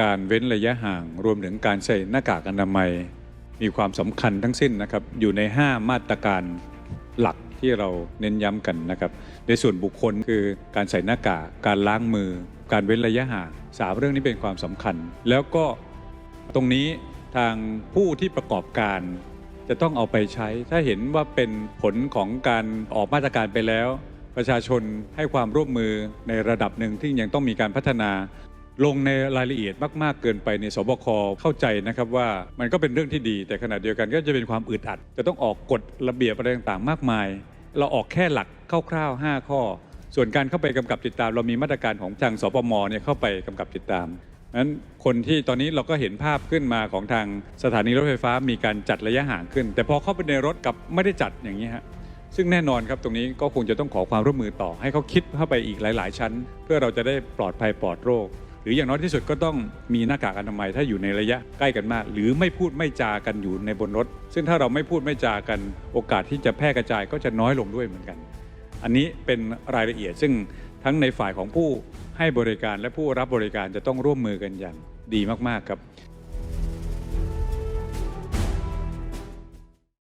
การเว้นระยะห่าง รวมถึงการใส่หน้ากากอนามัย มีความสำคัญทั้งสิ้นนะครับ อยู่ใน 5 มาตรการหลักที่เราเน้นย้ำกันนะครับ ในส่วนบุคคลคือการใส่หน้ากาก การล้างมือ การเว้นระยะห่างสามเรื่องนี้เป็นความสำคัญ แล้วก็ตรงนี้ทางผู้ที่ประกอบการ จะต้องเอาไปใช้ ถ้าเห็นว่าเป็นผลของการออกมาตรการไปแล้ว ประชาชนให้ความร่วมมือในระดับหนึ่งที่ยังต้องมีการพัฒนา ลงในรายละเอียดมากๆเกินไปในสบคเข้าใจนะครับว่ามันก็เป็นเรื่องที่ดี แต่ขณะเดียวกันก็จะเป็นความอึดอัด จะต้องออกกฎระเบียบอะไรต่างๆ มากมาย เราออกแค่หลักคร่าวๆ 5 ข้อ ส่วนการเข้าไปกำกับติดตาม เรามีมาตรการของทางสปมเนี่ยเข้าไปกำกับติดตามนั้นคนที่ตอนนี้เราก็เห็นภาพขึ้นมาของทางสถานีรถไฟฟ้ามีการจัดระยะห่างขึ้น แต่พอเข้าไปในรถกับไม่ได้จัดอย่างนี้ฮะซึ่งแน่นอนครับตรงนี้ก็คงจะต้องขอความร่วมมือต่อให้เขาคิดเข้าไปอีกหลาย ๆ ชั้น เพื่อเราจะได้ปลอดภัยปลอดโรค หรืออย่างน้อยที่สุดก็ต้องมีหน้ากากอนามัยถ้าอยู่ในระยะใกล้กันมาก หรือไม่พูดไม่จากันอยู่ในบนรถ ซึ่งถ้าเราไม่พูดไม่จากันโอกาสที่จะแพร่กระจายก็จะน้อยลงด้วยเหมือนกัน อันนี้เป็นรายละเอียดซึ่งทั้งในฝ่ายของผู้ให้บริการและผู้รับบริการจะต้องร่วมมือกันอย่างดีมากๆครับ